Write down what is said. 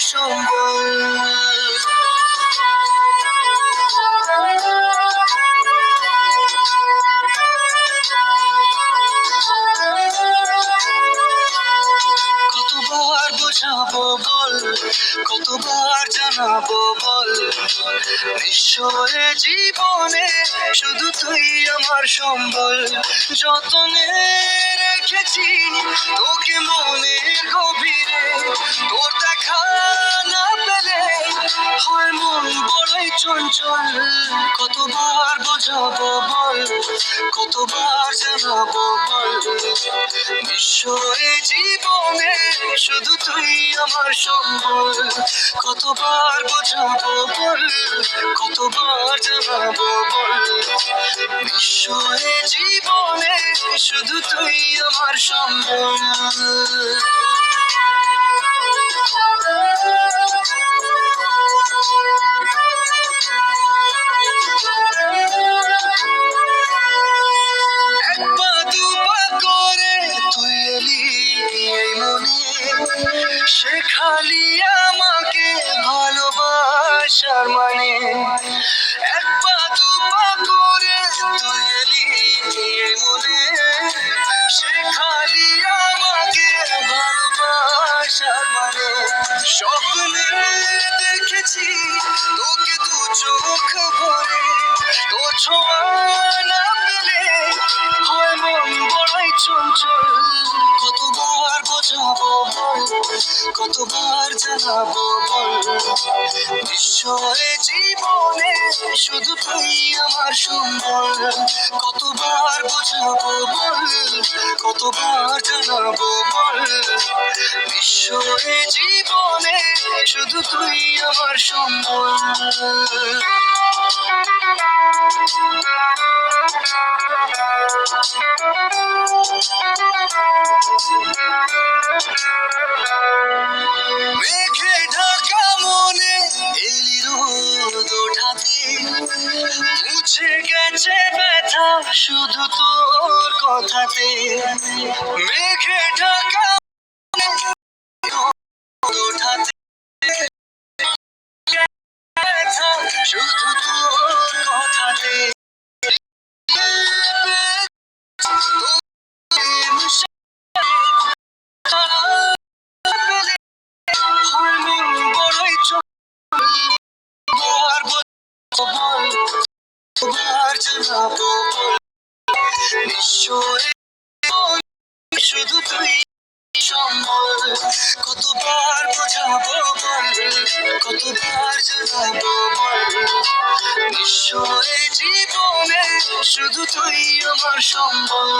সম্বল কতবার বোঝাবো বল কতবার জানাব বল? বিশ্বয়ে জীবনে শুধু তুই আমার সম্বল যতনের রেখেছি তোকে মনের গভীরে। তোর দেখা না পেলে হয় মন বড়ই চঞ্চল। কতবার বোঝাবো বল? কতবার জানাব বল? নিশ্চয় জীবনে শুধু তুই আমার সম্বল। কতবার বোঝাবো বল? কতবার জানাব বল? নিশ্চয় জীবনে শুধু তুই আমার সম্বল মনে শেখালি আমাকে ভালোবাসার মানে এক স্বপ্নে দেখেছি তোকে দু চোখ ভরে। তোর ছোঁয়া না পেলে হয় মন বড়ই চঞ্চল। কতবার বোঝাবো বল, কতবার জানাব বল? নিশ্চয় জীবনে শুধু তুই আমার সুন্দর। কতবার বোঝাবো বল, কতবার জানাব বল? নিশ্চয় জীবনে শুধু তুই আমার সুন্দর মেঘে ঢাকা মনে এলি রোদ ওঠাতে মুছে গেছে ব্যথা শুধু তোর কথাতে। মেঘে ঢাকা শুধু তোর শুধু তুই সম্বল কতবার বোঝাবো বল? কতবার জানাব বল নিশ্চয় জীবনে শুধু তুই আমার সম্বল